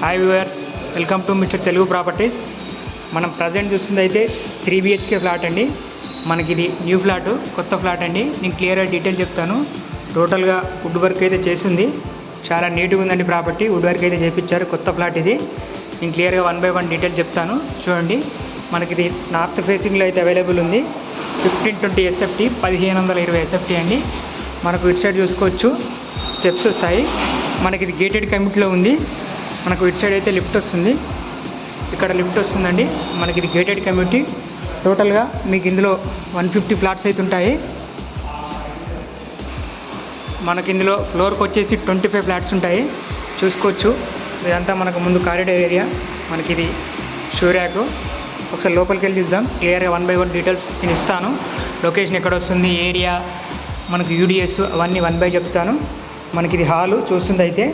Hi viewers welcome to mister Telugu properties మనం present చూస్తుంది అయితే త్రీ బిహెచ్కే ఫ్లాట్ అండి. మనకి ఇది న్యూ ఫ్లాట్ కొత్త ఫ్లాట్ అండి. నేను క్లియర్గా డీటెయిల్ చెప్తాను. టోటల్గా వుడ్ వర్క్ అయితే చేసింది. చాలా నీట్గా ఉందండి ప్రాపర్టీ వుడ్ వర్క్ అయితే చేపించారు. కొత్త ఫ్లాట్ ఇది. నేను క్లియర్గా వన్ బై వన్ డీటెయిల్ చెప్తాను. చూడండి. మనకి ఇది నార్త్ ఫేసింగ్లో అయితే అవైలబుల్ ఉంది. ఫిఫ్టీన్ ట్వంటీ ఎస్ఎఫ్టీ పదిహేను వందల ఇరవై ఎస్ఎఫ్టీ అండి. మనకు ఇటు సైడ్ చూసుకోవచ్చు. స్టెప్స్ వస్తాయి. మనకి ఇది గేటెడ్ కమిటీలో ఉంది. మనకు ఇటు సైడ్ అయితే లిఫ్ట్ వస్తుంది. ఇక్కడ లిఫ్ట్ వస్తుందండి. మనకి ఇది గేటెడ్ కమ్యూనిటీ టోటల్గా మీకు ఇందులో వన్ ఫిఫ్టీ ఫ్లాట్స్ అయితే ఉంటాయి. మనకి ఇందులో ఫ్లోర్కి వచ్చేసి ట్వంటీ ఫైవ్ ఫ్లాట్స్ ఉంటాయి. చూసుకోవచ్చు. ఇదంతా మనకు ముందు కారిడార్ ఏరియా మనకి ఇది షూర్యాక్ ఒకసారి లోపలికి వెళ్ళి చూద్దాం. క్లియర్గా వన్ బై వన్ డీటెయిల్స్ నేను ఇస్తాను. లొకేషన్ ఎక్కడ వస్తుంది? ఏరియా మనకు యూడిఎస్ అవన్నీ వన్ బై చెప్తాను. మనకి ఇది హాలు చూస్తుంది అయితే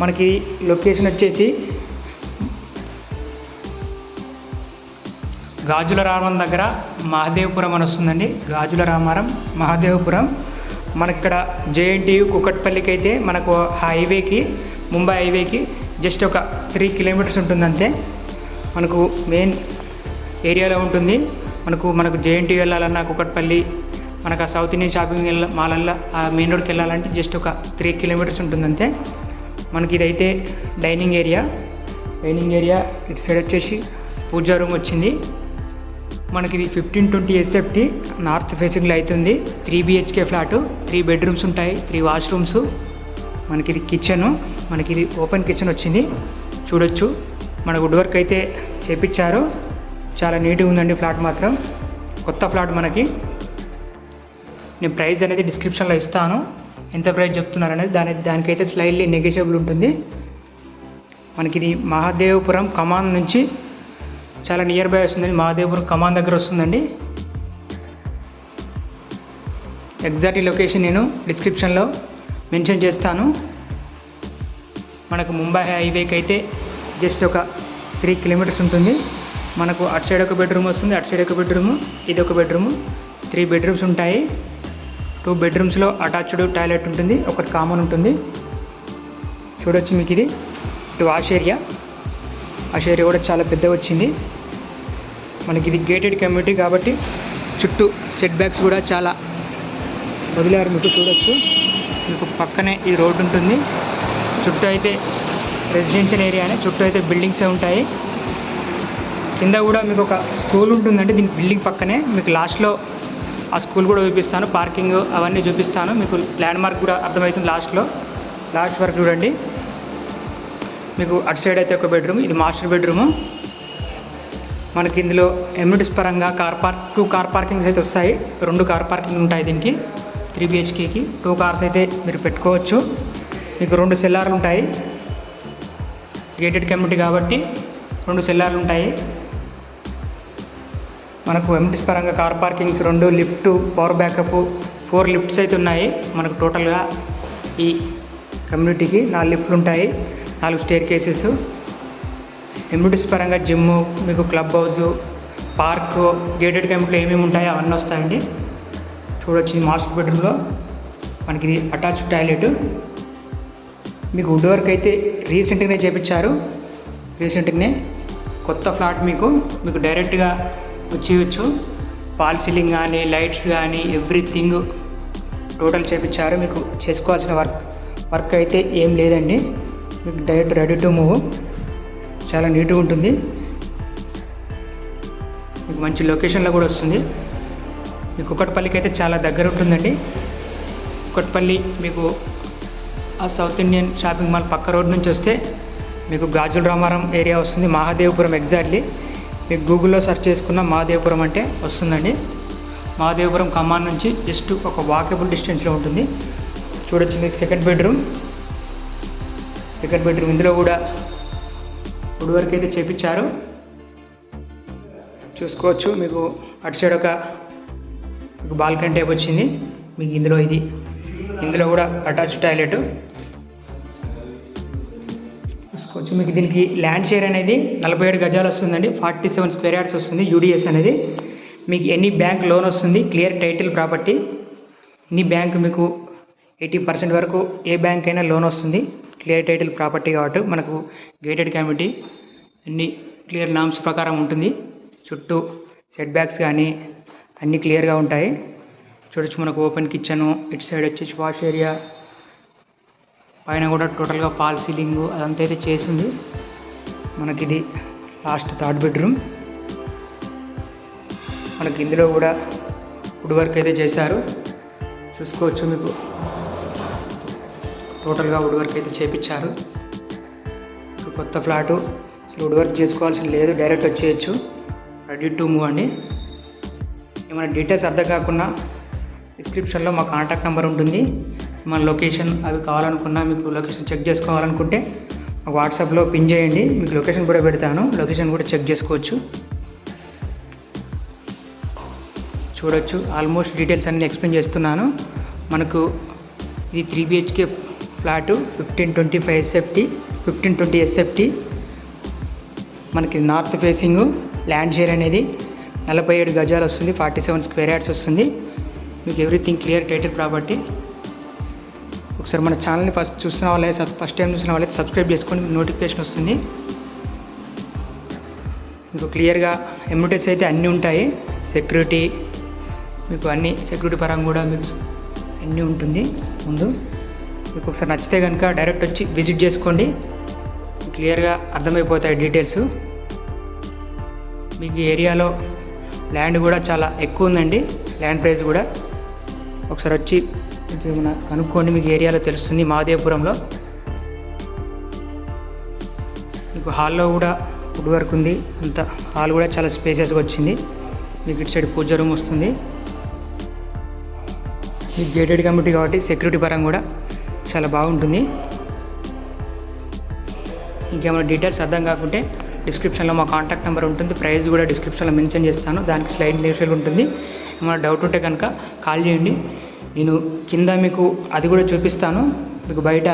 మనకి లొకేషన్ వచ్చేసి గాజుల రామం దగ్గర మహాదేవపురం అని వస్తుందండి. గాజుల రామారం మహాదేవపురం. మనకి ఇక్కడ జేఎన్టీయు కుకట్పల్లికి అయితే మనకు హైవేకి ముంబై హైవేకి జస్ట్ ఒక త్రీ కిలోమీటర్స్ ఉంటుంది అంతే మనకు మెయిన్ ఏరియాలో ఉంటుంది. మనకు మనకు జేఎన్టీ వెళ్ళాలన్నా కుకట్పల్లి మనకు ఆ సౌత్ ఇండియన్ షాపింగ్ వెళ్ళ మాలల్లో ఆ మెయిన్ రోడ్కి వెళ్ళాలంటే జస్ట్ ఒక త్రీ కిలోమీటర్స్ ఉంటుంది అంతే మనకి ఇదైతే డైనింగ్ ఏరియా. డైనింగ్ ఏరియా ఇటు సైడ్ వచ్చేసి పూజా రూమ్ వచ్చింది. మనకి ఇది ఫిఫ్టీన్ ట్వంటీ ఎస్ఎఫ్టీ నార్త్ ఫేసింగ్లో అవుతుంది three BHK flat three bedrooms ఉంటాయి త్రీ వాష్రూమ్స్. మనకి ఇది కిచెను మనకి ఇది ఓపెన్ కిచెన్ వచ్చింది. చూడొచ్చు. మన వుడ్ వర్క్ అయితే చేపించారు చాలా నీట్గా ఉందండి ఫ్లాట్ మాత్రం. కొత్త ఫ్లాట్ మనకి. నేను ప్రైస్ అనేది డిస్క్రిప్షన్లో ఇస్తాను. ఎంత ప్రైస్ చెప్తున్నారు అనేది దాని దానికైతే స్లైడ్లీ నెగోషియబుల్ ఉంటుంది. మనకి ఇది మహాదేవపురం కమాన్ నుంచి చాలా నియర్ బై వస్తుందండి. మహాదేవపురం కమాన్ దగ్గర వస్తుందండి. ఎగ్జాక్ట్ లొకేషన్ నేను డిస్క్రిప్షన్లో మెన్షన్ చేస్తాను. మనకు ముంబై హైవేకి అయితే జస్ట్ ఒక త్రీ కిలోమీటర్స్ ఉంటుంది. మనకు అటు సైడ్ ఒక బెడ్రూమ్ వస్తుంది అటు సైడ్ ఒక బెడ్రూమ్ ఇది ఒక బెడ్రూమ్ త్రీ బెడ్రూమ్స్ ఉంటాయి. టూ బెడ్రూమ్స్లో అటాచ్డ్ టాయిలెట్ ఉంటుంది ఒకటి కామన్ ఉంటుంది. చూడొచ్చు మీకు ఇది. ఇటు వాష్ ఏరియా. వాష్ ఏరియా కూడా చాలా పెద్దగా వచ్చింది. మనకి ఇది గేటెడ్ కమ్యూనిటీ కాబట్టి చుట్టూ సెట్ బ్యాక్స్ కూడా చాలా వదిలేరు మీకు చూడొచ్చు. మీకు పక్కనే ఈ రోడ్డు ఉంటుంది. చుట్టూ అయితే రెసిడెన్షియల్ ఏరియానే చుట్టూ అయితే బిల్డింగ్సే ఉంటాయి. కింద కూడా మీకు ఒక స్కూల్ ఉంటుందంటే దీని బిల్డింగ్ పక్కనే. మీకు లాస్ట్లో ఆ స్కూల్ కూడా చూపిస్తాను పార్కింగ్ అవన్నీ చూపిస్తాను. మీకు ల్యాండ్ మార్క్ కూడా అర్థమవుతుంది లాస్ట్లో లాస్ట్ వరకు చూడండి. మీకు అటు సైడ్ అయితే ఒక బెడ్రూమ్ ఇది మాస్టర్ బెడ్రూము మనకి ఇందులో ఎమ్యూనిటీస్ పరంగా car park two car parkings అయితే వస్తాయి. రెండు కార్ పార్కింగ్ ఉంటాయి దీనికి. త్రీ బిహెచ్కేకి టూ కార్స్ అయితే మీరు పెట్టుకోవచ్చు. మీకు రెండు సెల్లార్లు ఉంటాయి. గేటెడ్ కమ్యూనిటీ కాబట్టి రెండు సెల్లార్లు ఉంటాయి. మనకు ఎంటీస్ పరంగా కార్ పార్కింగ్స్ రెండు lift power backup four lifts అయితే ఉన్నాయి. మనకు టోటల్గా ఈ కమ్యూనిటీకి నాలుగు లిఫ్ట్లు ఉంటాయి. నాలుగు స్టేర్ కేసెస్ ఎమ్యూనిటీస్ పరంగా జిమ్ మీకు క్లబ్ హౌస్ పార్క్ గేటెడ్ కమ్యూనిటీలో ఏమేమి ఉంటాయో అవన్నీ వస్తాయండి. చూడొచ్చు మాస్టర్ బెడ్రూమ్లో మనకి ఇది అటాచ్ టాయిలెట్ మీకు వుడ్ వర్క్ అయితే రీసెంట్గానే చేపించారు. రీసెంట్గానే కొత్త ఫ్లాట్ మీకు మీకు డైరెక్ట్గా వచ్చేయచ్చు ఫాల్ సీలింగ్ కానీ లైట్స్ కానీ ఎవ్రీథింగ్ టోటల్ చేపించారు మీకు చేసుకోవాల్సిన వర్క్ వర్క్ అయితే ఏం లేదండి. మీకు డైరెక్ట్ రెడీ టు మూవ్ చాలా నీట్గా ఉంటుంది. మీకు మంచి లొకేషన్లో కూడా వస్తుంది. మీకు కుక్కట్పల్లికి అయితే చాలా దగ్గర ఉంటుందండి. కుక్కట్పల్లి మీకు ఆ సౌత్ ఇండియన్ షాపింగ్ మాల్ పక్క రోడ్ నుంచి వస్తే మీకు గాజుల రామారం ఏరియా వస్తుంది. మహాదేవపురం ఎగ్జాక్ట్లీ మీకు గూగుల్లో సెర్చ్ చేసుకున్న మాదేవపురం అంటే వస్తుందండి. మాదేవపురం కమాన్ నుంచి జస్ట్ ఒక వాకబుల్ డిస్టెన్స్లో ఉంటుంది. చూడొచ్చు మీకు సెకండ్ బెడ్రూమ్. సెకండ్ బెడ్రూమ్ ఇందులో కూడా ఇప్పుడు వరకు అయితే చేపించారు. చూసుకోవచ్చు మీకు అటు సైడ్ ఒక బాల్కనీ టైప్ వచ్చింది. మీకు ఇందులో ఇది. ఇందులో కూడా అటాచ్ టాయిలెట్. చూసుకోవచ్చు మీకు దీనికి ల్యాండ్ షేర్ అనేది నలభై ఏడు గజాలు వస్తుందండి. ఫార్టీ సెవెన్ స్క్వేర్ యార్డ్స్ వస్తుంది యూడిఎస్ అనేది. మీకు ఎనీ బ్యాంక్ లోన్ వస్తుంది. Clear title property. Any bank మీకు ఎయిటీ పర్సెంట్ వరకు ఏ బ్యాంక్ అయినా లోన్ వస్తుంది. క్లియర్ టైటిల్ ప్రాపర్టీ కాబట్టి మనకు గేటెడ్ కమిటీ అన్ని క్లియర్ నామ్స్ ప్రకారం ఉంటుంది. చుట్టూ సెట్ బ్యాక్స్ కానీ అన్నీ క్లియర్గా ఉంటాయి. చూడొచ్చు మనకు ఓపెన్ కిచెను ఇటు సైడ్ వచ్చేసి వాష్ ఏరియా పైన కూడా టోటల్గా ఫాల్ సీలింగ్ అదంతా అయితే చేసింది. మనకి ఇది లాస్ట్ థర్డ్ బెడ్రూమ్. మనకి ఇందులో కూడా వుడ్ వర్క్ అయితే చేశారు. చూసుకోవచ్చు మీకు. టోటల్గా వుడ్ వర్క్ అయితే చేపించారు. కొత్త ఫ్లాటు. అసలు వుడ్ వర్క్ చేసుకోవాల్సిన లేదు డైరెక్ట్ వచ్చేయచ్చు. రెడీ టు మూవ్ అండి. ఏమైనా డీటెయిల్స్ అర్థం కాకుండా డిస్క్రిప్షన్లో మా కాంటాక్ట్ నెంబర్ ఉంటుంది. మన లొకేషన్ అవి కావాలనుకున్నా మీకు లొకేషన్ చెక్ చేసుకోవాలనుకుంటే వాట్సాప్లో పిన్ చేయండి. మీకు లొకేషన్ కూడా పెడతాను. లొకేషన్ కూడా చెక్ చేసుకోవచ్చు. చూడొచ్చు. ఆల్మోస్ట్ డీటెయిల్స్ అన్ని ఎక్స్ప్లెయిన్ చేస్తున్నాను. మనకు ఇది three BHK flat fifteen twenty five SFT fifteen twenty SFT మనకి నార్త్ ఫేసింగ్ ల్యాండ్ షేర్ అనేది నలభై ఏడు గజాలు వస్తుంది. ఫార్టీ సెవెన్ స్క్వేర్ యార్డ్స్ వస్తుంది. మీకు ఎవ్రీథింగ్ క్లియర్ టైటిల్ ప్రాపర్టీ ఒకసారి మన ఛానల్ని ఫస్ట్ చూసిన వాళ్ళైతే ఫస్ట్ టైం చూసిన వాళ్ళైతే సబ్స్క్రైబ్ చేసుకొని మీకు నోటిఫికేషన్ వస్తుంది. మీకు క్లియర్గా ఎమ్యూనిటీస్ అయితే అన్నీ ఉంటాయి. సెక్యూరిటీ మీకు అన్ని సెక్యూరిటీ పరంగా కూడా మీకు అన్నీ ఉంటుంది. ముందు మీకు ఒకసారి నచ్చితే కనుక డైరెక్ట్ వచ్చి విజిట్ చేసుకోండి. క్లియర్గా అర్థమైపోతాయి డీటెయిల్స్. మీకు ఏరియాలో ల్యాండ్ కూడా చాలా ఎక్కువ ఉందండి. ల్యాండ్ ప్రైస్ కూడా. ఒకసారి వచ్చి మీకు ఏమైనా కనుక్కోండి మీకు ఏరియాలో తెలుస్తుంది. మహాదేవపురంలో మీకు హాల్లో కూడా వుడ్ వర్క్ ఉంది. అంత హాల్ కూడా చాలా స్పేసెస్గా వచ్చింది. మీకు ఇటు సైడ్ పూజ రూమ్ వస్తుంది. మీకు గేటెడ్ కమిటీ కాబట్టి సెక్యూరిటీ పరంగా కూడా చాలా బాగుంటుంది. ఇంకేమైనా డీటెయిల్స్ అర్థం కాకుంటే డిస్క్రిప్షన్లో మా కాంటాక్ట్ నెంబర్ ఉంటుంది. ప్రైస్ కూడా డిస్క్రిప్షన్లో మెన్షన్ చేస్తాను. దానికి స్లైడ్ నేషల్ ఉంటుంది. ఏమైనా డౌట్ ఉంటే కనుక కాల్ చేయండి. నేను కింద మీకు అది కూడా చూపిస్తాను. మీకు బయట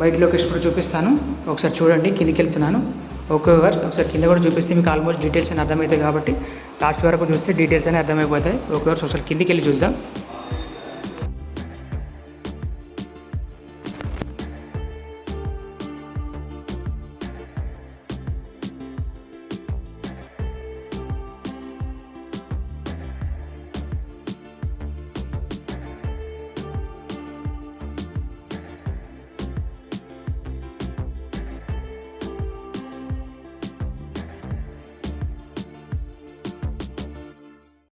బయట లొకేషన్ కూడా చూపిస్తాను. ఒకసారి చూడండి కిందికి వెళ్తున్నాను. ఓకే వర్స్ ఒకసారి కింద కూడా చూపిస్తే మీకు ఆల్మోస్ట్ డీటెయిల్స్ అని అర్థమవుతాయి కాబట్టి లాస్ట్ వరకు చూస్తే డీటెయిల్స్ అని అర్థమైపోతాయి. ఓకే వర్స్ ఒకసారి కిందికి వెళ్ళి చూద్దాం.